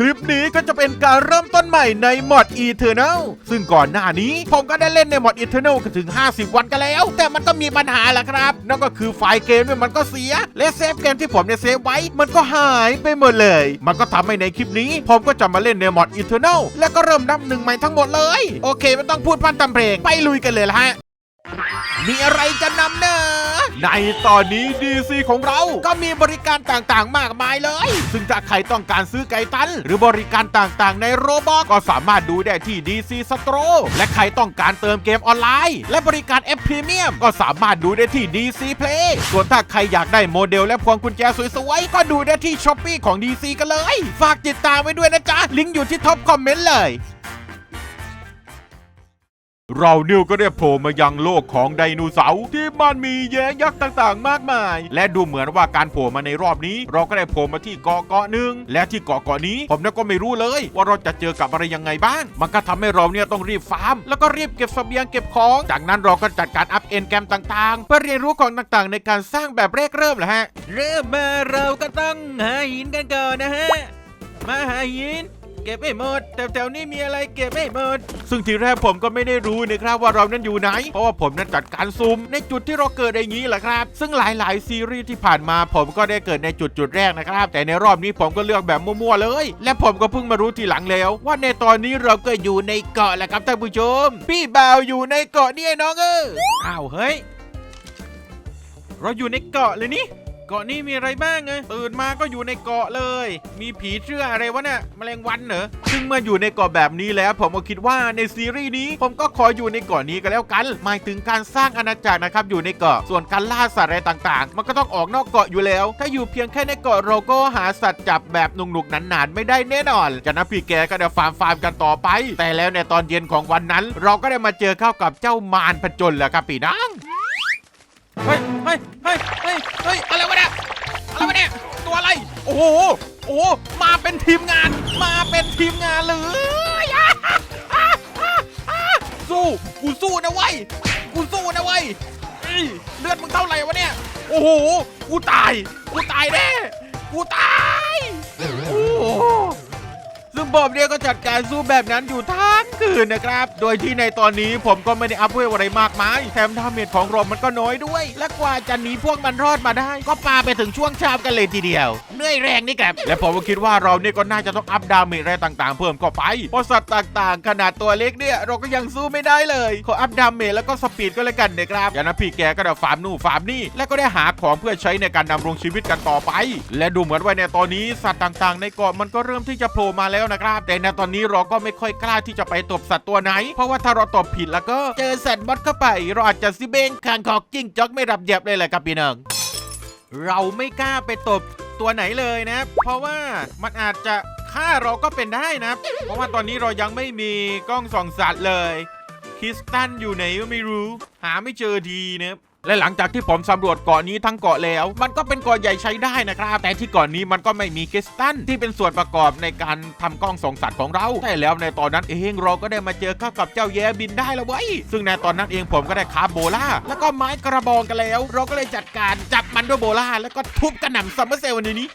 คลิปนี้ก็จะเป็นการเริ่มต้นใหม่ในมอด Eternal ซึ่งก่อนหน้านี้ผมก็ได้เล่นในมอด Eternal กันถึง 50 วันกันแล้ว แต่มันก็มีปัญหาแหละครับ นั่นก็คือไฟล์เกมเนี่ยมันก็เสีย และเซฟเกมที่ผมเนี่ยเซฟไว้ มันก็หายไปหมดเลย มันก็ทำให้ในคลิปนี้ ผมก็จะมาเล่นในมอด Eternal แล้วก็เริ่มนับหนึ่งใหม่ทั้งหมดเลย โอเคไม่ต้องพูดพันตำเพลงไปลุยกันเลยละฮะ มีอะไรจะนำเนอในตอนนี้ DC ของเรา ก็มีบริการต่างๆ มากมายเลย ซึ่งถ้าใครต้องการซื้อไก่ตัน หรือบริการต่างๆ ในโรบอก็สามารถดูได้ที่ DC Store และใครต้องการเติมเกมออนไลน์ และบริการ F Premium ก็สามารถดูได้ที่ DC Play ส่วนถ้าใครอยากได้โมเดลและพวงกุญแจสวยๆ ก็ดูได้ที่ s h อ p e e ของ DC กันเลย ฝากติดตามไว้ด้วยนะจ๊ะ ลิงก์อยู่ที่ท็อปคอมเมนต์เลย เรานิวก็ได้โผล่มายังโลกของไดโนเสาร์ที่มันมีแย้ยักษ์ต่างๆ มากมาย และดูเหมือนว่าการโผล่มาในรอบนี้ เราก็ได้โผล่มาที่เกาะเกาะหนึ่งและที่เกาะเกาะนี้ ผมก็ไม่รู้เลย ว่าเราจะเจอกับอะไรยังไงบ้าง มันก็ทำให้เราเนี่ยต้องรีบฟาร์ม แล้วก็รีบเก็บเสบียงเก็บของ จากนั้นเราก็จัดการอัพเอนแกมต่างๆเพื่อเรียนรู้ของต่างๆ ในการสร้างแบบแรกเริ่มแหละฮะ เริ่มมาเราก็ต้องหาหินกันก่อนนะฮะ มาหาหิน ก็บให้หมดแถวๆนี้มีอะไรเก็บให้หมด ซึ่งทีแรกผมก็ไม่ได้รู้นะครับว่าเรานั้นอยู่ไหน เพราะว่าผมนั้นจัดการซูมในจุดที่เราเกิดอย่างนี้แหละครับ ซึ่งหลาย ๆ ซีรีส์ที่ผ่านมาผมก็ได้เกิดในจุดจุดแรกนะครับ แต่ในรอบนี้ผมก็เลือกแบบมั่ว ๆ เลย และผมก็เพิ่งมารู้ทีหลังแล้ว ว่าในตอนนี้เราก็อยู่ในเกาะแหละครับท่านผู้ชม พี่บ่าวอยู่ในเกาะนี่ไอ้น้องเอออ้าวเฮ้ย เราอยู่ในเกาะเลยนี่ เกาะนี้มีอะไรบ้างไงตื่นมาก็อยู่ในเกาะเลย มีผีเชื่ออะไรวะเนี่ยแมลงวันเหรอซึ่งมื่อยู่ในเกาะแบบนี้แล้วผมก็คิดว่าในซีรีส์นี้ ผมก็ขออยู่ในเกาะนี้ก็แล้วกัน หมายถึงการสร้างอาณาจักรนะครับอยู่ในเกาะส่วนการล่าสัตว์อะไรต่างๆ มันก็ต้องออกนอกเกาะอยู่แล้ว ถ้าอยู่เพียงแค่ในเกาะเราก็หาสัตว์จับแบบหนุกๆหนานๆไม่ได้แน่นอนจากนั้นพี่แกก็เดี๋ยวฟาร์มฟาร์มกันต่อไป แต่แล้วในตอนเย็นของวันนั้น เราก็ได้มาเจอเข้ากับเจ้ามารผจญแหละครับพี่น้อง เฮ้ยเฮ้ยเฮ้ยเฮ้ยเฮ้ยอะไรวะเนี่ยอะไรวะเนี่ยตัวอะไร โอ้โหโอ้โหมาเป็นทีมงาน มาเป็นทีมงานเลยอะอะอะอะสู้กูสู้นะเว้ยกูสู้นะเว้ยเอ้ยเลือดมึงเท่าไหร่วะเนี่ยโอ้โหกูตายกูตายแน่กูตายโอ้โหซึ่งบอบเนี่ยก็จัดการสู้แบบนั้นอยู่ทั้ง คืนนะครับ โดยที่ในตอนนี้ผมก็ไม่ได้อัพเวลอะไรมากมายแถมดาเมจของรมมันก็น้อยด้วย และกว่าจะหนีพวกมันรอดมาได้ ก็ปาไปถึงช่วงเช้ากันเลยทีเดียวเหนื่อยแรงนี่ครับและผมก็คิดว่าเราเนี่ยก็น่าจะต้องอัพดาเมจอะไรต่างๆ เพิ่มเข้าไปเพราะสัตว์ต่างๆ ขนาดตัวเล็กเนี่ยเราก็ยังสู้ไม่ได้เลยขออัพดาเมจแล้วก็สปีดก็แล้วกันนะครับอย่างนั้นพี่แกก็ได้ฟาร์มนู่ฟาร์มนี่และก็ได้หาของเพื่อใช้ในการดำรงชีวิตกันต่อไป และดูเหมือนว่าในตอนนี้สัตว์ต่างๆ ในเกาะมันก็เริ่มที่จะโผล่มาแล้วนะครับแต่ในตอนนี้เราก็ไม่ค่อยกล้าที่จะไปตบสัตว์ตัวไหน เพราะว่าถ้าเราตบผิดแล้วก็เจอสัตว์บดเข้าไป เราอาจจะซิเบงคางคอกจิ้งจอกไม่รับเดียบเลยแหละครับพี่น้องเราไม่กล้าไปตบตัวไหนเลยนะ เพราะว่ามันอาจจะฆ่าเราก็เป็นได้นะ เพราะว่าตอนนี้เรายังไม่มีกล้องส่องสัตว์เลยคริสตันอยู่ไหนก็ไม่รู้ หาไม่เจอดีนะ และหลังจากที่ผมสำรวจเกาะนี้ทั้งเกาะแล้ว มันก็เป็นเกาะใหญ่ใช้ได้นะครับ แต่ที่เกาะนี้มันก็ไม่มีคริสตันที่เป็นส่วนประกอบในการทำกล้องส่องสัตว์ของเราแต่แล้วในตอนนั้นเองเราก็ได้มาเจอเข้ากับเจ้าแย้บินได้แล้วเว้ยซึ่งในตอนนั้นเองผมก็ได้คาบโบล่าแล้วก็ไม้กระบองกันแล้ว เราก็เลยจัดการจับมันด้วยโบล่าแล้วก็ทุบกระหน่ำซัมเมอร์เซลล์ในนี้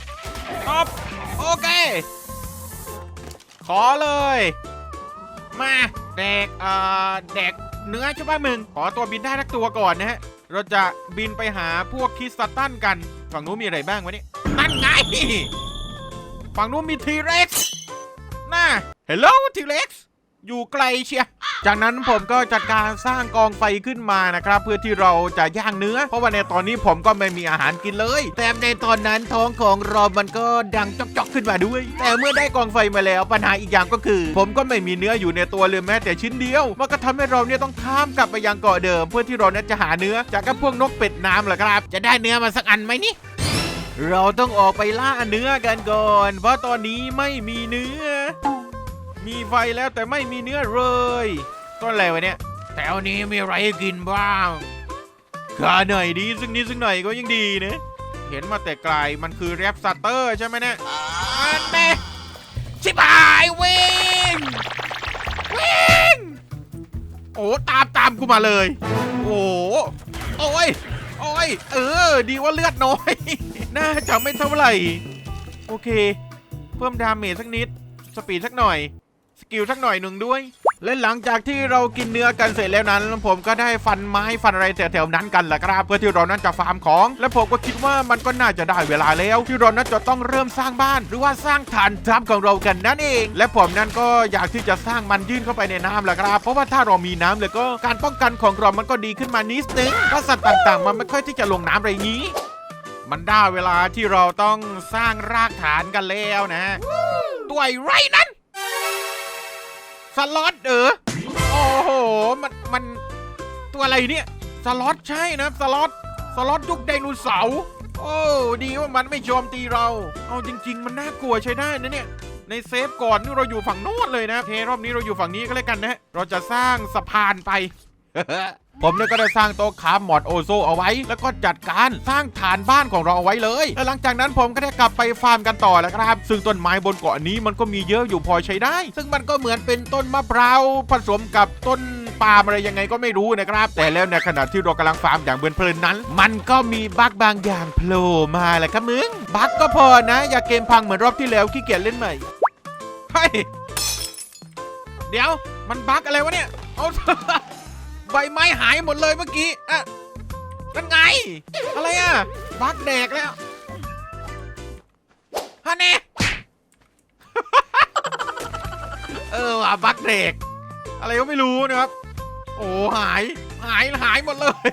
ครับโอเค ขอเลย มาเด็กเอ่อเด็กเนื้อใช่ป่ะมึงขอตัวบินได้ทักตัวก่อนนะฮะ เราจะบินไปหาพวกคริสตันกัน ฝั่งนู้นมีอะไรบ้างวะเนี่ยนั่นไง ฝั่งนู้นมีทีเร็กซ์น่าเฮลโลทีเร็กซ์ อยู่ไกลเชียจากนั้นผมก็จัดการสร้างกองไฟขึ้นมานะครับ เพื่อที่เราจะย่างเนื้อ เพราะว่าในตอนนี้ผมก็ไม่มีอาหารกินเลย แต่ในตอนนั้นท้องของเรามันก็ดังจอกๆขึ้นมาด้วย แต่เมื่อได้กองไฟมาแล้วปัญหาอีกอย่างก็คือ ผมก็ไม่มีเนื้ออยู่ในตัวเลยแม้แต่ชิ้นเดียว มันก็ทำให้เราเนี่ยต้องข้ามกลับไปยังเกาะเดิม เพื่อที่เราเนี่ยจะหาเนื้อจากกับพวกนกเป็ดน้ำเหรอครับ จะได้เนื้อมาสักอันไหมนี่เราต้องออกไปล่าเนื้อกันก่อน เพราะตอนนี้ไม่มีเนื้อ มีไฟแล้วแต่ไม่มีเนื้อเลย ต้นอะไรวะเนี่ยแถวนี้มีอะไรให้กินบ้างขาหน่อยดีซึ่งนี้ซึ่งหน่อยก็ยังดีนะ เห็นมาแต่ไกลมันคือแรปสเตอร์ใช่ไหมเนี่ยอันแม่ชิบหายวิ่งวิ่งโอ้ตามตามกูมาเลย โอ้โอ้ยโอ้ยเออ ดีว่าเลือดน้อย น่าจะไม่เท่าไหร่ โอเค เพิ่มดาเมจสักนิด สปีดสักหน่อย กิลสักหน่อยหนึ่งด้วย และหลังจากที่เรากินเนื้อกันเสร็จแล้วนั้น ผมก็ได้ฟันไม้ฟันอะไรแถวๆนั้นกันแหละครับเพื่อที่เรานั้นจะฟาร์มของ และผมก็คิดว่ามันก็น่าจะได้เวลาแล้วที่เรานั้นจะต้องเริ่มสร้างบ้าน หรือว่าสร้างฐานทัพของเรากันนั่นเอง และผมนั้นก็อยากที่จะสร้างมันยื่นเข้าไปในน้ำแหละครับ เพราะว่าถ้าเรามีน้ำเลยก็การป้องกันของเรามันก็ดีขึ้นมานิดนึงเพราะสัตว์ต่างๆ มันไม่ค่อยที่จะลงน้ำอะไรอย่างนี้ มันได้เวลาที่เราต้องสร้างรากฐานกันแล้วนะฮะตัวไอ้ไรนั้น สล็อตเออโอ้โห มัน มันตัวอะไรเนี่ย สล็อตใช่นะสล็อต สล็อตยุคไดโนเสาร์ โอ้ ดีว่ามันไม่โจมตีเรา เอาจริง ๆ มันน่ากลัวใช้ได้นะเนี่ย ในเซฟก่อนนี่เราอยู่ฝั่งโน้นเลยนะเทรอบนี้เราอยู่ฝั่งนี้ก็แล้วกันนะ เราจะสร้างสะพานไป ผมเนี่ยก็ได้สร้างโต๊ะค้าหมอดโอโซเอาไว้ แล้วก็จัดการสร้างฐานบ้านของเราเอาไว้เลย และหลังจากนั้นผมก็ได้กลับไปฟาร์มกันต่อแล้วครับ ซึ่งต้นไม้บนเกาะนี้มันก็มีเยอะอยู่พอใช้ได้ ซึ่งมันก็เหมือนเป็นต้นมะพร้าวผสมกับต้นปาล์มอะไรยังไงก็ไม่รู้นะครับ แต่แล้วในขณะที่เรากำลังฟาร์มอย่างเพลินๆนั้น มันก็มีบั๊กบางอย่างโผล่มาแหละครับมึง บั๊กก็พอนะ อย่าเกมพังเหมือนรอบที่แล้วขี้เกียจเล่นใหม่เฮ้ยเดี๋ยวมันบั๊กอะไรวะเนี่ยเอา ใบไม้หายหมดเลยเมื่อกี้อะนั่นไง อะไรอะบักแดกแล้วฮะเน่เออว่ะบักแดก อะไรก็ไม่รู้นะครับ โอ้หาย หายหายหมดเลย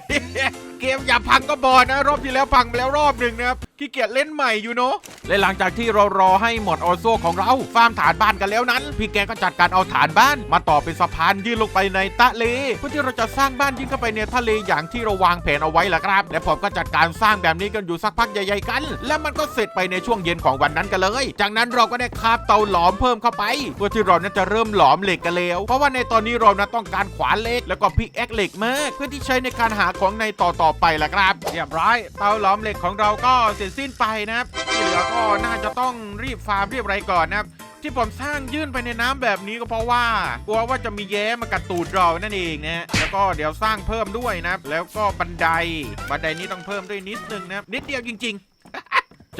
เกมอย่าพังก็บอลนะ รอบที่แล้วพังไปแล้วรอบหนึ่งนะครับขี้เกียจเล่นใหม่อยู่เนาะและหลังจากที่เรารอให้หมดออโซของเราฟาร์มฐานบ้านกันแล้วนั้น พี่แกก็จัดการเอาฐานบ้าน มาต่อเป็นสะพานยื่นลงไปในทะเลเพื่อที่เราจะสร้างบ้านยื่นเข้าไปในทะเลอย่างที่เราวางแผนเอาไว้แหละครับ และผมก็จัดการสร้างแบบนี้กันอยู่สักพักใหญ่ ๆกัน และมันก็เสร็จไปในช่วงเย็นของวันนั้นกันเลย จากนั้นเราก็ได้คาบเตาหลอมเพิ่มเข้าไปเพื่อที่เรานั้นจะเริ่มหลอมเหล็กกันแล้ว เพราะว่าในตอนนี้เรานั้นต้องการขวานเหล็กแล้วก็พิกแอคเหล็กมาก เพื่อที่ใช้ในการหาของในต่อต่อไปแหละครับเรียบร้อยเตาหลอมเหล็กของเราก็เสร็จสิ้นไปนะครับที่เหลือก็น่าจะต้องรีบฟาร์มเรียบไรก่อนนะครับที่ผมสร้างยื่นไปในน้ำแบบนี้ก็เพราะว่ากลัวว่าจะมีแย้มากัดตูดเรานั่นเองนะแล้วก็เดี๋ยวสร้างเพิ่มด้วยนะแล้วก็บันไดบันไดนี้ต้องเพิ่มด้วยนิดนึงนะนิดเดียวจริง ๆ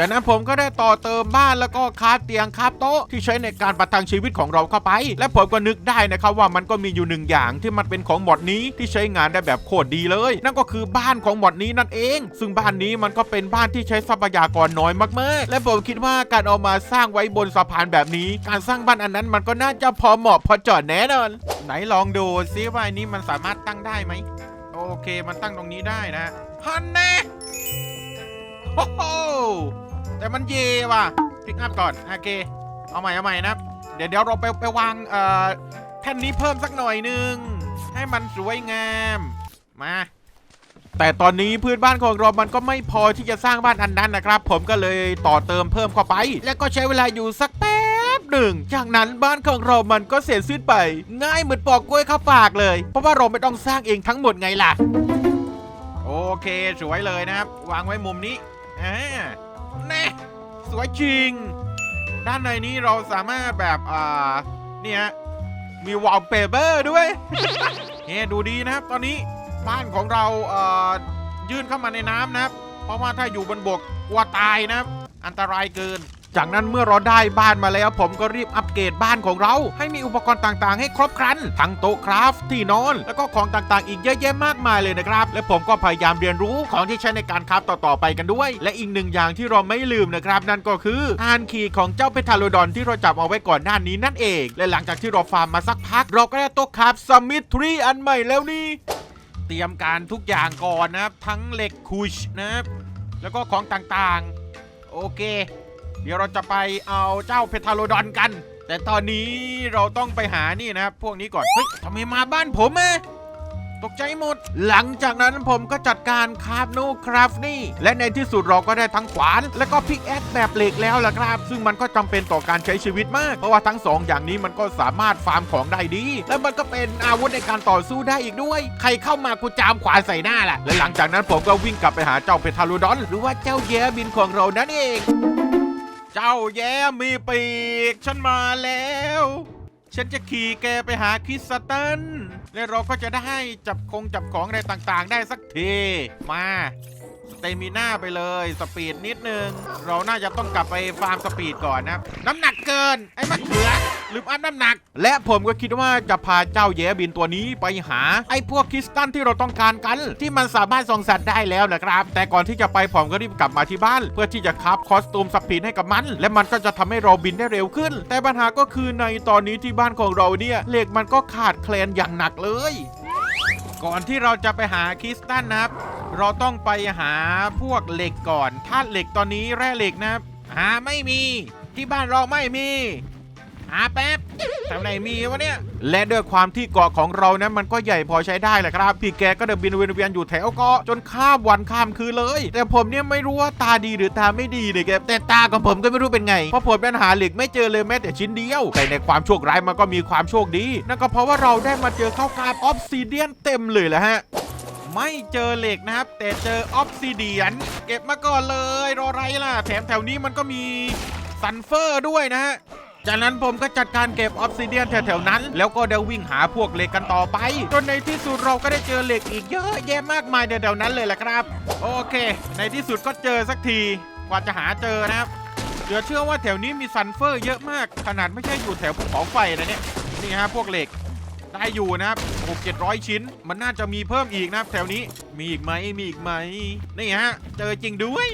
จากนั้นผมก็ได้ต่อเติมบ้านแล้วก็คาเตียงคาโต๊ะที่ใช้ในการประทังชีวิตของเราเข้าไป และผมก็นึกได้นะครับว่ามันก็มีอยู่หนึ่งอย่างที่มันเป็นของหมดนี้ที่ใช้งานได้แบบโคตรดีเลย นั่นก็คือบ้านของหมดนี้นั่นเอง ซึ่งบ้านนี้มันก็เป็นบ้านที่ใช้ทรัพยากรน้อยมากๆ และผมคิดว่าการเอามาสร้างไว้บนสะพานแบบนี้ การสร้างบ้านอันนั้นมันก็น่าจะพอเหมาะพอเจอดแน่นอน ไหนลองดูซิว่าอันนี้มันสามารถตั้งได้ไหมโอเคมันตั้งตรงนี้ได้นะฮันแน่โอ้โห แต่มันเยว่ะพิกอัพก่อนโอเคเอาใหม่เอาใหม่นะเดี๋ยวเดี๋ยวเราไปไปวางเอ่อแท่นนี้เพิ่มสักหน่อยหนึง ให้มันสวยงามมา แต่ตอนนี้พื้นบ้านของเรามันก็ไม่พอที่จะสร้างบ้านอันนั้นนะครับ ผมก็เลยต่อเติมเพิ่มเข้าไป แล้วก็ใช้เวลาอยู่สักแป๊บหนึ่ง จากนั้นบ้านของเรามันก็เสร็จสิ้นไป ง่ายเหมือนปอกกล้วยเข้าปากเลย เพราะว่าเราไม่ต้องสร้างเองทั้งหมดไงล่ะ โอเคสวยเลยนะครับ วางไว้มุมนี้อ่า แน่สวยจริง ด้านในนี้เราสามารถแบบอ่าเนี่ยมีวอลเปเปอร์ด้วยเฮ้ดูดีนะครับ ตอนนี้บ้านของเราเอ่อยื่นเข้ามาในน้ำนะครับ เพราะว่าถ้าอยู่บนบกกลัวตายนะครับ อันตรายเกิน จากนั้นเมื่อเราได้บ้านมาแล้ว ผมก็รีบอัปเกรดบ้านของเรา ให้มีอุปกรณ์ต่างๆ ให้ครบครัน ทั้งโต๊ะคราฟที่นอน แล้วก็ของต่างๆ อีกเยอะแยะมากมายเลยนะครับ และผมก็พยายามเรียนรู้ของที่ใช้ในการคราฟต่อๆไปกันด้วย และอีกหนึ่งอย่างที่เราไม่ลืมนะครับ นั่นก็คืออานขี่ของเจ้าเพทาโลดอนที่เราจับเอาไว้ก่อนหน้านี้นั่นเอง และหลังจากที่เราฟาร์มมาสักพัก เราก็ได้โต๊ะคราฟสมิธทรีอันใหม่แล้วนี่เตรียมการทุกอย่างก่อนนะครับ ทั้งเหล็กคุชนะครับแล้วก็ของต่างๆ โอเค เดี๋ยวเราจะไปเอาเจ้าเพทาโลดอนกัน แต่ตอนนี้เราต้องไปหานี่นะครับพวกนี้ก่อน เฮ้ยทำไมมาบ้านผมอะตกใจหมด หลังจากนั้นผมก็จัดการคาบโนคราฟนี่ และในที่สุดเราก็ได้ทั้งขวาน และก็พิกแอคแบบเหล็กแล้วล่ะครับ ซึ่งมันก็จำเป็นต่อการใช้ชีวิตมาก เพราะว่าทั้งสองอย่างนี้มันก็สามารถฟาร์มของได้ดี และมันก็เป็นอาวุธในการต่อสู้ได้อีกด้วย ใครเข้ามากูจามขวานใส่หน้าแหละและหลังจากนั้นผมก็วิ่งกลับไปหาเจ้าเพทาโลดอน หรือว่าเจ้าแย้บินของเรานั่นเอง เจ้าแย้มีปีก ฉันมาแล้ว ฉันจะขี่แกไปหาคริสตันและเราก็จะได้จับคงจับของอะไรต่างๆ ได้สักที มา สเตมิน่าไปเลยสปีดนิดนึง เราน่าจะต้องกลับไปฟาร์มสปีดก่อนนะน้ำหนักเกิน ไอ้มะเขือลืมอัพน้ำหนัก และผมก็คิดว่าจะพาเจ้าแย้บินตัวนี้ไปหา ไอ้พวกคริสตันที่เราต้องการกัน ที่มันสามารถส่งสัตว์ได้แล้วนะครับ แต่ก่อนที่จะไปผมก็รีบกลับมาที่บ้าน เพื่อที่จะคราฟคอสตูมสปีดให้กับมัน และมันก็จะทำให้เราบินได้เร็วขึ้น แต่ปัญหาก็คือในตอนนี้ที่บ้านของเราเนี่ยเหล็กมันก็ขาดแคลนอย่างหนักเลย ก่อนที่เราจะไปหาคริสตันนะครับ เราต้องไปหาพวกเหล็กก่อนธาตุเหล็กตอนนี้แร่เหล็กนะครับ หาไม่มีที่บ้านเราไม่มี หาแป๊บทำไหนมีวะเนี่ย และด้วยความที่เกาะของเรานะมันก็ใหญ่พอใช้ได้แหละครับ พี่แกก็เดินบินเวียนอยู่แถวเกาะจนข้ามวันข้ามคืนเลย แต่ผมเนี่ยไม่รู้ว่าตาดีหรือตาไม่ดีเลยแกแต่ตาของผมก็ไม่รู้เป็นไง เพราะผมเป็นหาเหล็กไม่เจอเลยแม้แต่ชิ้นเดียว แต่ในความโชคร้ายมันก็มีความโชคดี นั่นก็เพราะว่าเราได้มาเจอข้าวกาบออฟซิเดียนเต็มเลยแหละฮะไม่เจอเหล็กนะครับ แต่เจอออฟซิเดียน เก็บมาก่อนเลยรอไรล่ะ แถมแถวนี้มันก็มีซันเฟอร์ด้วยนะฮะ จากนั้นผมก็จัดการเก็บออฟซิเดียนแถวๆนั้น แล้วก็เดวิ่งหาพวกเหล็กกันต่อไป จนในที่สุดเราก็ได้เจอเหล็กอีกเยอะแยะมากมายแถวๆนั้นเลยแหละครับ โอเค ในที่สุดก็เจอสักที กว่าจะหาเจอนะครับเดี๋ยวเชื่อว่าแถวนี้มีซันเฟอร์เยอะมาก ขนาดไม่ใช่อยู่แถวภูเขาไฟนะเนี่ย นี่ฮะพวกเหล็ก ได้อยู่นะครับหกเจ็ดร้อยชิ้น มันน่าจะมีเพิ่มอีกนะครับแถวนี้มีอีกไหมมีอีกไหมนี่ฮะ เจอจริงด้วย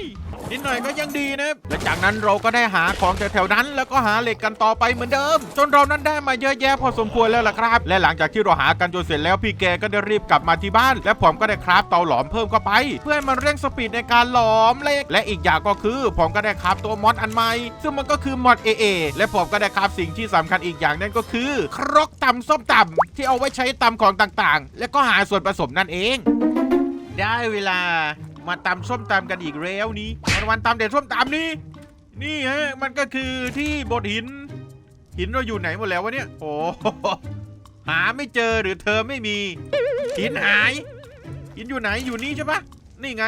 นิดหน่อยก็ยังดีนะและจากนั้นเราก็ได้หาของแถวๆนั้น แล้วก็หาเหล็กกันต่อไปเหมือนเดิม จนเรานั้นได้มาเยอะแยะพอสมควรแล้วล่ะครับ และหลังจากที่เราหากันจนเสร็จแล้วพี่แกก็ได้รีบกลับมาที่บ้าน และผมก็ได้คราฟเตาหลอมเพิ่มเข้าไป เพื่อให้มันเร่งสปีดในการหลอมเหล็กและอีกอย่างก็คือผมก็ได้คราฟตัวมอดอันใหม่ซึ่งมันก็คือมอด AA และผมก็ได้คราฟสิ่งที่สำคัญอีกอย่างนั่นก็คือ ครกตำส้มตำที่เอาไว้ใช้ตำของต่างๆ และก็หาส่วนผสมนั่นเอง ได้เวลามาตำส้มตำกันอีกแล้วนี้วันวันตำเด็ดส้มตำนี้นี่ฮะมันก็คือที่บดหิน หินเราอยู่ไหนหมดแล้ววะเนี่ยโอ้โหหาไม่เจอหรือเธอไม่มี หินหาย หินอยู่ไหนอยู่นี่ใช่ปะนี่ไง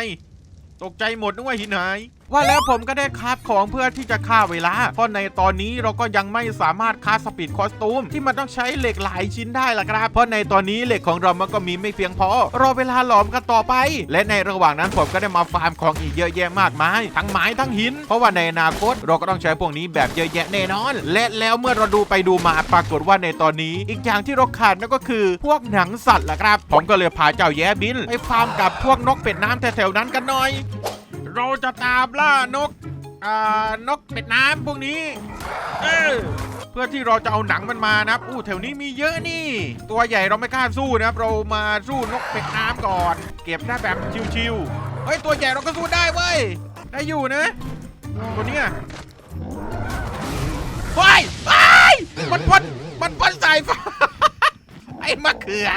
ตกใจหมดนึกว่าหินหาย ว่าแล้วผมก็ได้คราฟของเพื่อที่จะฆ่าเวลา เพราะในตอนนี้เราก็ยังไม่สามารถคราสปีดคอสตูมที่มันต้องใช้เหล็กหลายชิ้นได้ล่ะครับ เพราะในตอนนี้เหล็กของเรามันก็มีไม่เพียงพอ รอเวลาหลอมกันต่อไป และในระหว่างนั้นผมก็ได้มาฟาร์มของอีกเยอะแยะมากมาย ทั้งไม้ทั้งหิน เพราะว่าในอนาคตเราก็ต้องใช้พวกนี้แบบเยอะแยะแน่นอน และแล้วเมื่อเราดูไปดูมาปรากฏว่าในตอนนี้ อีกอย่างที่เราขาดนั่นก็คือพวกหนังสัตว์ล่ะครับ ผมก็เลยพาเจ้าแย้บินไปฟาร์มกับพวกนกเป็ดน้ำแถวๆนั้นกันหน่อย เราจะตามล่านกอ่านกเป็ดน้ำพวกนี้เออเพื่อที่เราจะเอาหนังมันมานะครับ อู้แถวนี้มีเยอะนี่ ตัวใหญ่เราไม่กล้าสู้นะครับ เรามาสู้นกเป็ดน้ำก่อน เก็บได้แบบชิวๆเฮ้ยตัวใหญ่เราก็สู้ได้เว้ย ได้อยู่นะ ตัวเนี้ยเฮ้ยเฮ้ยมันพ่นมันพ่นสายฟ้าไอ้มะเขือ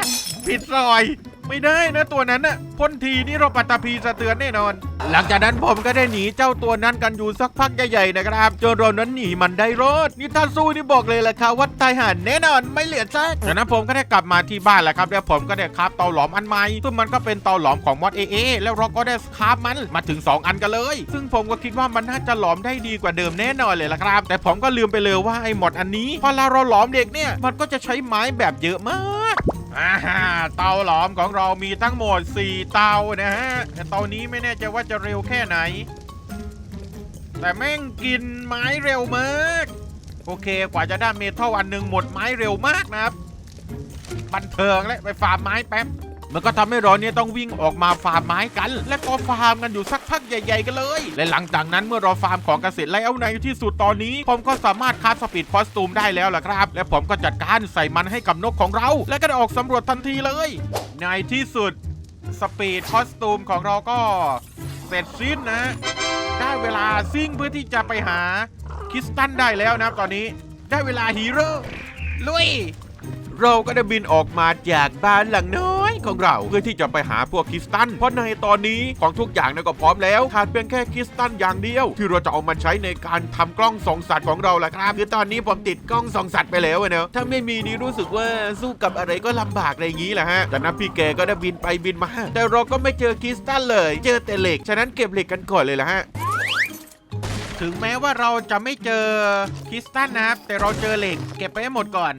ผิดซอย ไม่ได้นะตัวนั้นน่ะพ่นทีนี่เราปัตตภีสะเตือนแน่นอน หลังจากนั้นผมก็ได้หนีเจ้าตัวนั้นกันอยู่สักพักใหญ่ๆนะครับจนเรานั้นหนีมันได้รอดนี่ถ้าสู้นี่บอกเลยแหละครับว่าตายหันแน่นอนไม่เหลือซากจากนั้นผมก็ได้กลับมาที่บ้านแหละครับแล้วผมก็ได้คราฟเตาหลอมอันใหม่ซึ่งมันก็เป็นเตาหลอมของมอดเอเอแล้วเราก็ได้คราฟมันมาถึง 2 อันกันเลย ซึ่งผมก็คิดว่ามันน่าจะหลอมได้ดีกว่าเดิมแน่นอนเลยละครับ แต่ผมก็ลืมไปเลยว่าไอ้มดอันนี้พอเราเราหลอมเด็กเนี่ยมันก็จะใช้ไม้แบบเยอะมาก อ่าเตาหลอมของเรามีทั้งหมด 4 เตานะฮะแต่เตานี้ไม่แน่ใจว่าจะเร็วแค่ไหน แต่แม่งกินไม้เร็วมาก โอเคกว่าจะได้เมทัลอันหนึ่งหมดไม้เร็วมากนะครับ บันเทิงและไปฟาร์มไม้แป๊บ มันก็ทำให้เราเนี่ยต้องวิ่งออกมาฟาร์มไม้กัน และก็ฟาร์มกันอยู่สักพักใหญ่ ๆ กันเลย และหลังจากนั้นเมื่อเราฟาร์มของเกษตรแล้วในที่สุดตอนนี้ ผมก็สามารถคาฟสปีดคอสตูมได้แล้วล่ะครับ และผมก็จัดการใส่มันให้กับนกของเรา และก็ออกสำรวจทันทีเลย ในที่สุดสปีดคอสตูมของเราก็เสร็จสิ้นนะ ได้เวลาซิ่งเพื่อที่จะไปหาคิสตันได้แล้วนะตอนนี้ ได้เวลาฮีโร่ลุย เราก็ได้บินออกมาจากบ้านหลังน้อยของเราเพื่อที่จะไปหาพวกคริสตัน เพราะในตอนนี้ของทุกอย่างนั้นก็พร้อมแล้วขาดเพียงแค่คริสตันอย่างเดียว ที่เราจะเอามาใช้ในการทำกล้องส่องสัตว์ของเราแหละครับคือตอนนี้ผมติดกล้องส่องสัตว์ไปแล้วเนอะถ้าไม่มีนี่รู้สึกว่าสู้กับอะไรก็ลำบากอะไรอย่างนี้แหละฮะจากนั้นพี่แกก็ได้บินไปบินมา แต่เราก็ไม่เจอคริสตันเลย เจอแต่เหล็กฉะนั้นเก็บเหล็กกันก่อนเลยละฮะถึงแม้ว่าเราจะไม่เจอคริสตันนะครับแต่เราเจอเหล็กเก็บไปให้หมดก่อน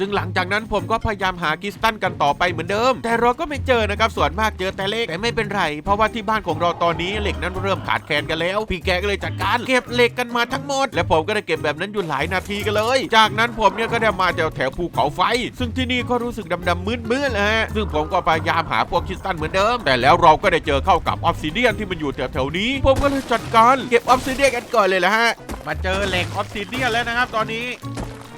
ซึ่งหลังจากนั้นผมก็พยายามหากิสตันกันต่อไปเหมือนเดิม แต่เราก็ไม่เจอนะครับส่วนมากเจอแต่เหล็กแต่ไม่เป็นไร เพราะว่าที่บ้านของเราตอนนี้เหล็กนั้นเริ่มขาดแคลนกันแล้ว พี่แกก็เลยจัดการเก็บเหล็กกันมาทั้งหมด และผมก็ได้เก็บแบบนั้นอยู่หลายนาทีกันเลย จากนั้นผมเนี่ยก็ได้มาแถวแถวภูเขาไฟ ซึ่งที่นี่ก็รู้สึกดำๆมืดๆแล้วฮะซึ่งผมก็พยายามหาพวกคริสตัลเหมือนเดิม แต่แล้วเราก็ได้เจอเข้ากับออฟซิเดียนที่มันอยู่แถวๆนี้ ผมก็เลยจัดการเก็บออฟซิเดียนกันก่อนเลยละฮะมาเจอเหล็กออฟซิเดียนแล้วนะครับ ตอนนี้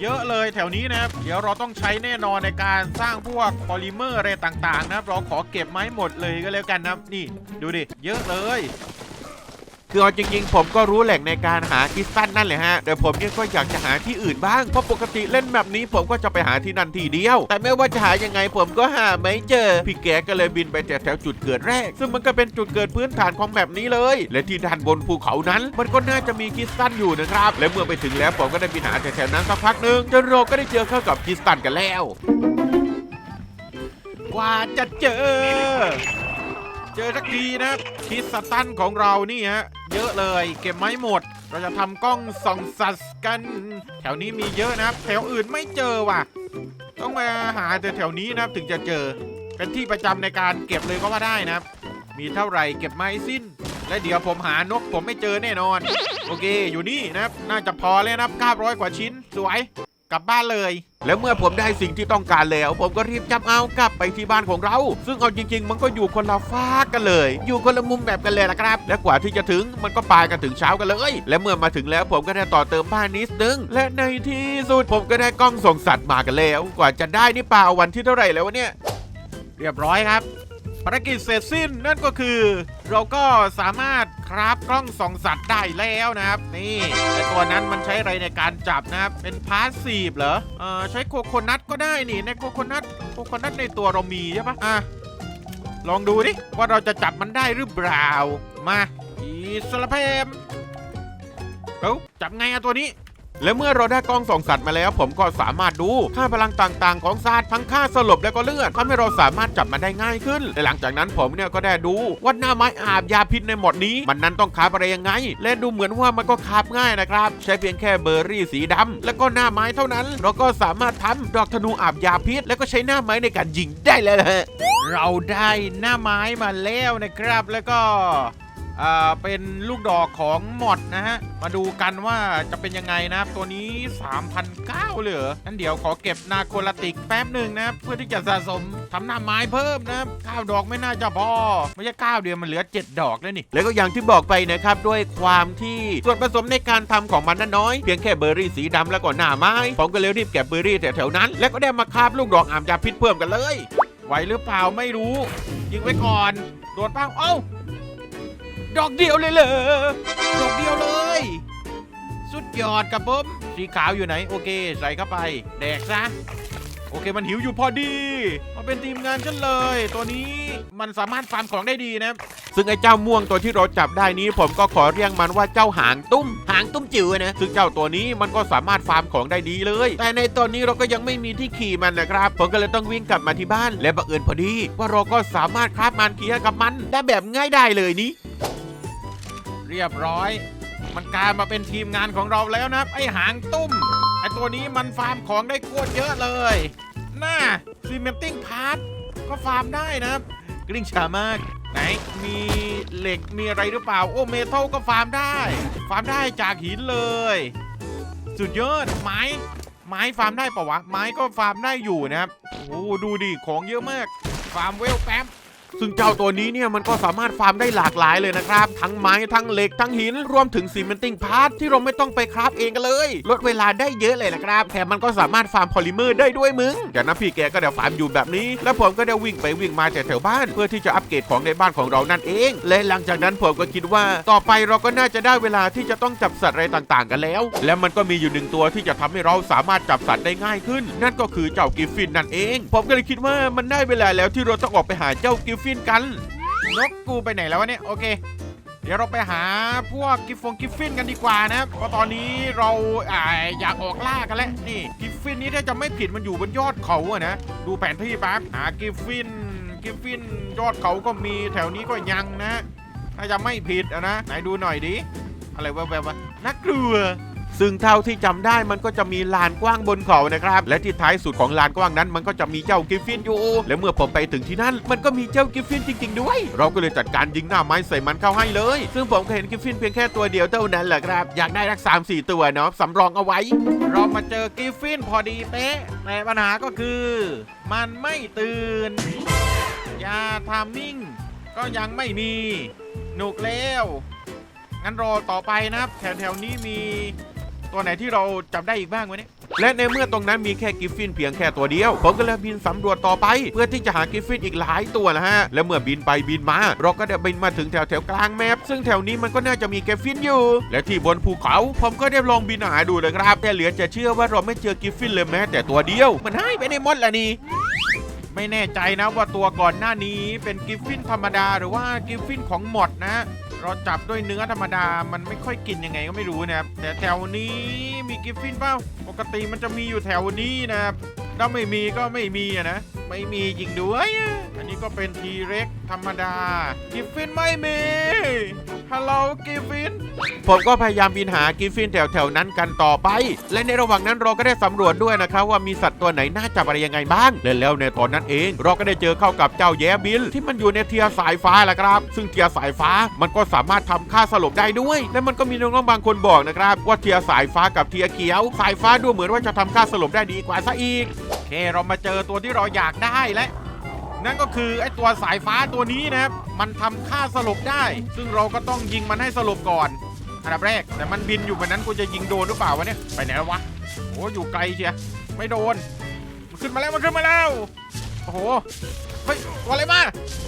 เยอะเลยแถวนี้นะครับ เดี๋ยวเราต้องใช้แน่นอนในการสร้างพวกพอลิเมอร์อะไรต่างๆนะครับ เราขอเก็บไม้หมดเลยก็แล้วกันนะครับ นี่ดูดิ เยอะเลย คือเอาจริงๆ ผมก็รู้แหล่งในการหาคริสตัลนั่นแหละฮะ แต่ผมเนี่ยก็อยากจะหาที่อื่นบ้าง เพราะปกติเล่นแบบนี้ผมก็จะไปหาที่นั่นที่เดียว แต่ไม่ว่าจะหายังไงผมก็หาไม่เจอ พี่แกก็เลยบินไปแถวจุดเกิดแรก ซึ่งมันก็เป็นจุดเกิดพื้นฐานของแบบนี้เลย และที่ด้านบนภูเขานั้น มันก็น่าจะมีคริสตัลอยู่นะครับ และเมื่อไปถึงแล้วผมก็ได้บินหาแถวๆนั้นสักพักหนึ่งจนเราก็ได้เจอเข้ากับคริสตัลกันแล้ว กว่าจะเจอ เจอสักทีนะครับคริสตันของเรานี่ฮะเยอะเลยเก็บไม้หมด เราจะทำกล้องส่องสัตว์กัน แถวนี้มีเยอะนะครับ แถวอื่นไม่เจอว่ะ ต้องมาหาแถวนี้นะครับถึงจะเจอ เป็นที่ประจำในการเก็บเลยก็ว่าได้นะครับ มีเท่าไหร่เก็บไม้สิ้น และเดี๋ยวผมหานกผมไม่เจอแน่นอน โอเคอยู่นี่นะครับ น่าจะพอแล้วนะครับ900กว่าชิ้นสวยกลับบ้านเลย แล้วเมื่อผมได้สิ่งที่ต้องการแล้ว ผมก็รีบจับเอากลับไปที่บ้านของเรา ซึ่งเอาจริง ๆ มันก็อยู่คนละฟากกันเลย อยู่คนละมุมแบบกันเลยนะครับ และกว่าที่จะถึงมันก็ปลายกันถึงเช้ากันเลย และเมื่อมาถึงแล้วผมก็ได้ต่อเติมบ้านนิดนึง และในที่สุดผมก็ได้กล้องส่งสัตว์มากันแล้ว กว่าจะได้นี่ปล่าวันที่เท่าไหร่แล้วเนี่ย เรียบร้อยครับ ภารกิจเสร็จสิ้นนั่นก็คือ เราก็สามารถคราฟกล้องส่องสัตว์ได้แล้วนะครับ นี่ไอตัวนั้นมันใช้อะไรในการจับนะครับ เป็นพาสซีฟเหรอเออใช้โคโคนัทก็ได้นี่ในโคโคนัทโคโคนัทในตัวเรามีใช่ปะอะลองดูดิว่าเราจะจับมันได้หรือเปล่ามาอีสลาเพมเอ้าจับไงอะตัวนี้ และเมื่อเราได้กล้องส่องสัตว์มาแล้ว ผมก็สามารถดูค่าพลังต่างๆ ของสัตว์ทั้งค่าสลบและก็เลือดทำให้เราสามารถจับมันได้ง่ายขึ้นและหลังจากนั้นผมเนี่ยก็ได้ดูว่าหน้าไม้อาบยาพิษในหมดนี้ มันนั้นต้องคาบอะไรยังไง และดูเหมือนว่ามันก็คาบง่ายนะครับ ใช้เพียงแค่เบอร์รี่สีดำและก็หน้าไม้เท่านั้น เราก็สามารถทำดอกธนูอาบยาพิษ และก็ใช้หน้าไม้ในการยิงได้แล้วเราได้หน้าไม้มาแล้วนะครับ แล้วก็ อ่าเป็นลูกดอกของหมดนะฮะ มาดูกันว่าจะเป็นยังไงนะครับ ตัวนี้ 3,009เลยเหรองั้นเดี๋ยวขอเก็บนาโคลาติกแป๊บหนึ่งนะครับ เพื่อที่จะสะสมทำหน้าไม้เพิ่มนะครับเก้าดอกไม่น่าจะพอ ไม่ใช่เก้าเดียวมันเหลือ 7 ดอกแล้วนี่ แล้วก็อย่างที่บอกไปนะครับ ด้วยความที่ส่วนผสมในการทำของมันนั้นน้อย เพียงแค่เบอร์รี่สีดำแล้วก็หน้าไม้ ผมก็เลยรีบเก็บเบอร์รี่แถวๆนั้น แล้วก็ได้มาคาบลูกดอกอามยาพิษเพิ่มกันเลยไหวหรือเปล่าไม่รู้ยิงไว้ก่อนโดดป้างเอ้า ดอกเดียวเลยเหรอดอกเดียวเลย สุดยอดกับผมสีขาวอยู่ไหน โอเค ใส่เข้าไป แดกซะ โอเคมันหิวอยู่พอดี มาเป็นทีมงานฉันเลย ตัวนี้มันสามารถฟาร์มของได้ดีนะซึ่งไอ้เจ้าม่วงตัวที่เราจับได้นี้ ผมก็ขอเรียกมันว่าเจ้าหางตุ้ม หางตุ้มจิ๋วนะซึ่งเจ้าตัวนี้มันก็สามารถฟาร์มของได้ดีเลย แต่ในตอนนี้เราก็ยังไม่มีที่ขี่มันนะครับ ผมก็เลยต้องวิ่งกลับมาที่บ้าน และบังเอิญพอดี ว่าเราก็สามารถคราฟมันขี่ให้กับมันได้แบบง่ายได้เลยนี้ เรียบร้อย มันกลายมาเป็นทีมงานของเราแล้วนะครับ ไอหางตุ้ม ไอตัวนี้มันฟาร์มของได้โคตรเยอะเลยน่าซีเมนติ้งพาร์ทก็ฟาร์มได้นะครับกลิ้งฉามาก ไหนมีเหล็กมีอะไรหรือเปล่า โอ้เมทัลก็ฟาร์มได้ ฟาร์มได้จากหินเลย สุดยอดไม้ไม้ฟาร์มได้ปะวะ ไม้ก็ฟาร์มได้อยู่นะครับ โอ้ดูดิของเยอะมาก ฟาร์มเวลแป๊บ ซึ่งเจ้าตัวนี้เนี่ยมันก็สามารถฟาร์มได้หลากหลายเลยนะครับ ทั้งไม้ทั้งเหล็กทั้งหินรวมถึงซีเมนติ้งพาร์ทที่เราไม่ต้องไปคราฟเองกันเลย ลดเวลาได้เยอะเลยนะครับแถมมันก็สามารถฟาร์มพอลิเมอร์ได้ด้วยมึงจากนั้นพี่แกก็เดี๋ยวฟาร์มอยู่แบบนี้ แล้วผมก็ได้วิ่งไปวิ่งมาแถวๆบ้านเพื่อที่จะอัปเกรดของในบ้านของเรานั่นเอง และหลังจากนั้นผมก็คิดว่าต่อไปเราก็น่าจะได้เวลาที่จะต้องจับสัตว์อะไรต่างๆ กันแล้ว และมันก็มีอยู่หนึ่งตัวที่จะทำให้เราสามารถจับสัตว์ได้ง่ายขึ้น นั่นก็คือเจ้ากิฟฟินนั่นเอง ผมก็เลยคิดว่ามันได้เวลาแล้วที่เราต้องออกไปหาเจ้ากิฟฟินกันนกกูไปไหนแล้ววะเนี่ยโอเค เดี๋ยวเราไปหาพวกกิฟฟงกิฟฟินกันดีกว่านะครับเพราะตอนนี้เราอ่าอยากออกล่ากันแล้วนี่กิฟฟินนี้ถ้าจะไม่ผิดมันอยู่บนยอดเขาอะนะดูแผนที่แป๊บหากิฟฟินกิฟฟินยอดเขาก็มีแถวนี้ก็ยังนะถ้าจะไม่ผิดอะนะไหนดูหน่อยดิอะไรแวบๆวะน่ากลัว ซึ่งเท่าที่จำได้มันก็จะมีลานกว้างบนเขานะครับ และที่ท้ายสุดของลานกว้างนั้น มันก็จะมีเจ้ากิฟฟินอยู่ และเมื่อผมไปถึงที่นั่น มันก็มีเจ้ากิฟฟินจริง ๆ ด้วย เราก็เลยจัดการยิงหน้าไม้ใส่มันเข้าให้เลย ซึ่งผมก็เห็นกิฟฟินเพียงแค่ตัวเดียวเท่านั้นแหละครับ อยากได้รักสามสี่ตัวเนาะสำรองเอาไว้ เรามาเจอกิฟฟินพอดีเป๊ะแต่ปัญหาก็คือ มันไม่ตื่นยาทามมิ่ง ก็ยังไม่มีหนุกแล้วงั้นรอต่อไปนะครับแถวๆนี้มี ตัวไหนที่เราจับได้อีกบ้างวะเนี่ยและในเมื่อตรงนั้นมีแค่กิฟฟินเพียงแค่ตัวเดียว ผมก็เลยบินสำรวจต่อไป เพื่อที่จะหากิฟฟินอีกหลายตัวนะฮะ และเมื่อบินไปบินมา เราก็ได้บินมาถึงแถวแถวกลางแมปซึ่งแถวนี้มันก็น่าจะมีกิฟฟินอยู่ และที่บนภูเขา ผมก็ได้ลองบินหาดูเลยครับ แต่เหลือจะเชื่อว่าเราไม่เจอกิฟฟินเลยแม้แต่ตัวเดียว มันหายไปในมดละนี่ไม่แน่ใจนะว่าตัวก่อนหน้านี้เป็นกิฟฟินธรรมดาหรือว่ากิฟฟินของหมดนะ เราจับด้วยเนื้อธรรมดา มันไม่ค่อยกินยังไงก็ไม่รู้นะครับ แต่แถวนี้มีกิฟฟินเปล่า ปกติมันจะมีอยู่แถวนี้นะครับ ถ้าไม่มีก็ไม่มีอะนะ ไม่มีจริงด้วยอะอันนี้ก็เป็นทีเร็กธรรมดา กิฟฟินไม่มี ฮัลโหลกิฟฟิน ผมก็พยายามบินหากิฟฟินแถวๆนั้นกันต่อไป และในระหว่างนั้นเราก็ได้สำรวจด้วยนะครับว่ามีสัตว์ตัวไหนน่าจับอะไรยังไงบ้าง และแล้วในตอนนั้นเอง เราก็ได้เจอเข้ากับเจ้าแย้บิลที่มันอยู่ในเทียร์สายฟ้าแหละครับ ซึ่งเทียร์สายฟ้ามันก็สามารถทำค่าสลบได้ด้วย และมันก็มีน้องๆบางคนบอกนะครับ ว่าเทียร์สายฟ้ากับเทียร์เขียว สายฟ้าดูเหมือนว่าจะทำค่าสลบได้ดีกว่าซะอีกโอเคเรามาเจอตัวที่เราอยากได้แล้วนั่นก็คือไอ้ตัวสายฟ้าตัวนี้นะครับ มันทำค่าสลบได้ ซึ่งเราก็ต้องยิงมันให้สลบก่อนอันดับแรก แต่มันบินอยู่แบนนั้นกูจะยิงโดนหรือเปล่าวะเนี่ยไปไหนแล้ววะโอ้อยู่ไกลเชียไม่โดนมันขึ้นมาแล้วมันขึ้นมาแล้วโอ้โหเฮ้ยตัวอะไรมา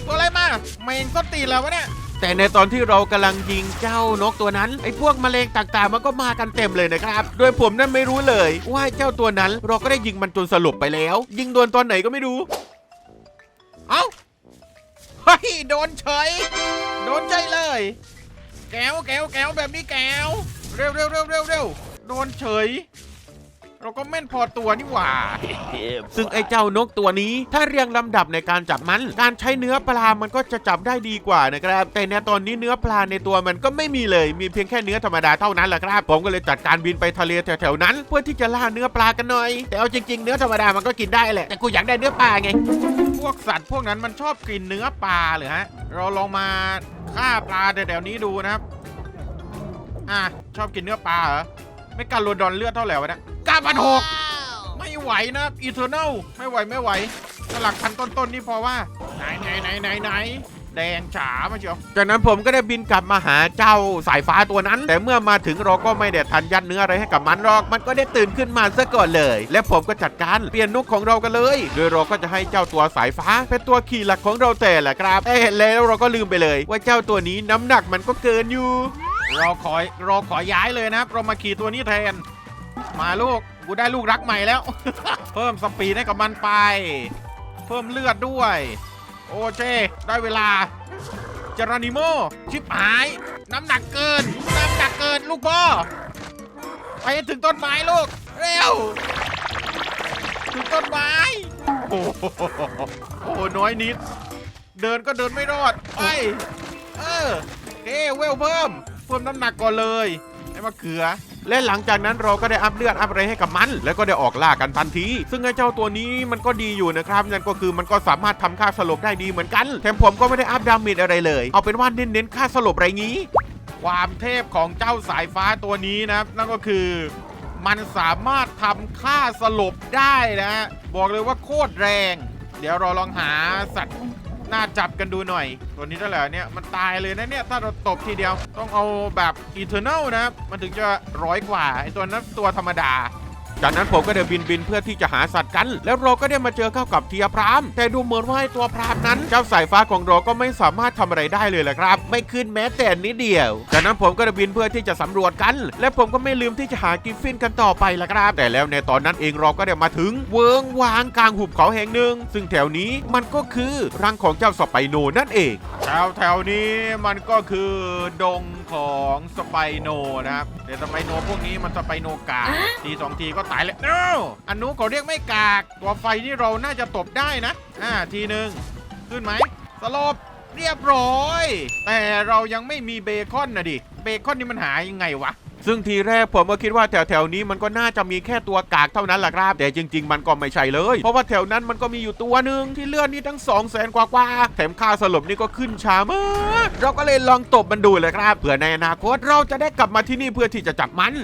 ตัวอะไรมาเมงส้นตีแล้ววะเนี่ย แต่ในตอนที่เรากำลังยิงเจ้านกตัวนั้นไอ้พวกแมลงต่างๆ มันก็มากันเต็มเลยนะครับ โดยผมนั้นไม่รู้เลย ว่าเจ้าตัวนั้นเราก็ได้ยิงมันจนสลบไปแล้ว ยิงโดนตอนไหนก็ไม่รู้ เอ้าเฮ้ยโดนเฉยโดนใจเลย แก้วแก้วแก้วแบบนี้แก้วเร็วเร็วเร็วเร็วเร็วโดนเฉย เราก็แม่นพอตัวนี่หว่า ซึ่งไอ้เจ้านกตัวนี้ ถ้าเรียงลำดับในการจับมัน การใช้เนื้อปลา มันก็จะจับได้ดีกว่านะครับ แต่ในตอนนี้เนื้อปลาในตัวมันก็ไม่มีเลย มีเพียงแค่เนื้อธรรมดาเท่านั้นแหละครับ ผมก็เลยจัดการบินไปทะเลแถวๆนั้น เพื่อที่จะล่าเนื้อปลากันหน่อย แต่เอาจริง ๆ เนื้อธรรมดามันก็กินได้แหละ แต่กูอยากได้เนื้อปลาไง พวกสัตว์พวกนั้นมันชอบกินเนื้อปลาเหรือฮะ เราลองมาฆ่าปลาแถวๆนี้ดูนะครับ อะชอบกินเนื้อปลาเหรอ ไม่การโลดอนเลือดเท่าไหร่วะเนี่ย เก้าพันหกไม่ไหวนะอีเทอร์เนลไม่ไหวไม่ไหวสลักพันต้นๆนี่พอว่า ไหนไหนไหนไหนไหนแดงฉามาเชียวจากนั้นผมก็ได้บินกลับมาหาเจ้าสายฟ้าตัวนั้น แต่เมื่อมาถึงเราก็ไม่ได้ทันยัดเนื้ออะไรให้กับมันหรอก มันก็ได้ตื่นขึ้นมาซะก่อนเลย และผมก็จัดการเปลี่ยนนกของเรากันเลย โดยเราก็จะให้เจ้าตัวสายฟ้าเป็นตัวขี่หลักของเราแต่แหละครับเอ๊ะแล้วเราก็ลืมไปเลย ว่าเจ้าตัวนี้น้ำหนักมันก็เกินอยู่ เราขอเราขอย้ายเลยนะครับ เรามาขี่ตัวนี้แทน มาลูก กูได้ลูกรักใหม่แล้ว เพิ่มสปีดให้กับมันไป เพิ่มเลือดด้วย โอเจได้เวลาจารานิโม ชิบหาย น้ำหนักเกิน น้ำหนักเกินลูกพ่อ ไปถึงต้นไม้ลูก เร็ว ถึงต้นไม้ โอ้โหน้อยนิด เดินก็เดินไม่รอด ไป เออเอเวลเพิ่ม เพิ่มน้ำหนักก่อนเลย ไอ้มะเขือ และหลังจากนั้นเราก็ได้อัพเลือดอัพอะไรให้กับมัน แล้วก็ได้ออกล่ากันทันที ซึ่งไอ้เจ้าตัวนี้มันก็ดีอยู่นะครับนั่นก็คือมันก็สามารถทำค่าสลบได้ดีเหมือนกันแถมผมก็ไม่ได้อัพดาเมจอะไรเลย เอาเป็นว่าเน้นๆค่าสลบไรงี้ ความเทพของเจ้าสายฟ้าตัวนี้นะนั่นก็คือมันสามารถทำค่าสลบได้นะฮะบอกเลยว่าโคตรแรง เดี๋ยวเราลองหาสัตว์ น่าจับกันดูหน่อย ตัวนี้เท่าไหร่เนี่ยมันตายเลยนะเนี่ยถ้าเราตบทีเดียวต้องเอาแบบอีเทอร์เนลนะครับมันถึงจะร้อยกว่าไอตัวนั้นตัวธรรมดา จากนั้นผมก็เดินบินบินเพื่อที่จะหาสัตว์กัน แล้วเราก็ได้มาเจอเข้ากับเทียพราม แต่ดูเหมือนว่าไอ้ตัวพรามนั้นเจ้าสายฟ้าของเราก็ไม่สามารถทำอะไรได้เลยแหละครับ ไม่ขึ้นแม้แต่นิดเดียว จากนั้นผมก็ได้บินเพื่อที่จะสำรวจกัน และผมก็ไม่ลืมที่จะหากิฟฟินกันต่อไปละครับ แต่แล้วในตอนนั้นเองเราก็ได้มาถึงเวิงวางกลางหุบเขาแห่งหนึ่ง ซึ่งแถวนี้มันก็คือรังของเจ้าสไปโนนั่นเองแถวแถวนี้มันก็คือดงของสไปโนนะครับแต่สไปโนพวกนี้มันสไปโนกากทีสองทีก็ตายแล้วเอ้าอันนู้นเขาเรียกไม่กาก ตัวไฟนี่เราน่าจะตบได้นะ อ่า ทีหนึ่งขึ้นไหมสลบเรียบร้อย แต่เรายังไม่มีเบคอนนะดิ เบคอนนี่มันหายยังไงวะ ซึ่งทีแรกผมก็คิดว่าแถวๆนี้มันก็น่าจะมีแค่ตัวกากเท่านั้นแหละครับ แต่จริง ๆ มันก็ไม่ใช่เลย เพราะว่าแถวนั้นมันก็มีอยู่ตัวหนึ่งที่เลือดนี่ทั้ง2 0 0แสนกว่าๆแถมค่าสลบนี่ก็ขึ้นช้ามากเราก็เลยลองตบมันดูเลยครับเผื่อในอนาคตเราจะได้กลับมาที่นี่เพื่อที่จะจับมัน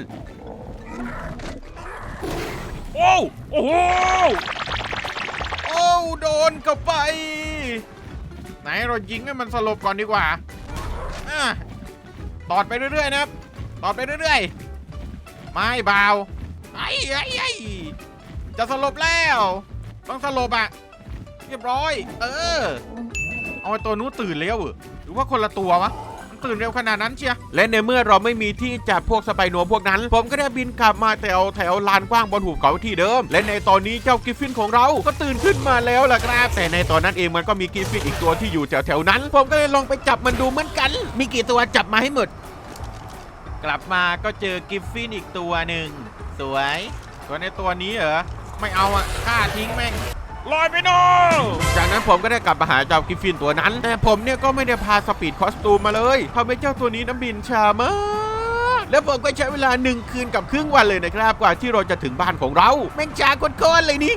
โอ้โอ้โหโอ้โดนเข้าไป ไหนเรายิงให้มันสลบก่อนดีกว่าอะตอดไปเรื่อยๆนะครับ ตอดไปเรื่อยๆ ไม่เบาไอ้ไอ้ไอ้จะสลบแล้ว ต้องสลบอะ เรียบร้อย เออ เอาตัวนู้ตื่นแล้วเหรือว่าคนละตัววะ ตื่นเร็วขนาดนั้นเชียและในเมื่อเราไม่มีที่จับพวกสไปโนวพวกนั้น ผมก็ได้บินกลับมาแถวแถวลานกว้างบนหุบเขาที่เดิม และในตอนนี้เจ้ากิฟฟินของเราก็ตื่นขึ้นมาแล้วล่ะครับ แต่ในตอนนั้นเองมันก็มีกิฟฟินอีกตัวที่อยู่แถวแถวๆนั้น ผมก็เลยลองไปจับมันดูเหมือนกัน มีกี่ตัวจับมาให้หมด กลับมาก็เจอกิฟฟินอีกตัวหนึ่งสวย ตัวในตัวนี้เหรอไม่เอาอะฆ่าทิ้งแม่ง ลอยไปโน่จากนั้นผมก็ได้กลับมาหาเจ้ากิฟฟินตัวนั้น แต่ผมเนี่ยก็ไม่ได้พาสปีดคอสตูมมาเลยทำให้เจ้าตัวนี้น้ำบินชามากแล้วผมก็ใช้เวลาหนึ่งคืนกับครึ่งวันเลยนะครับ กว่าที่เราจะถึงบ้านของเรา แม่งช้าโคตรๆเลยนี่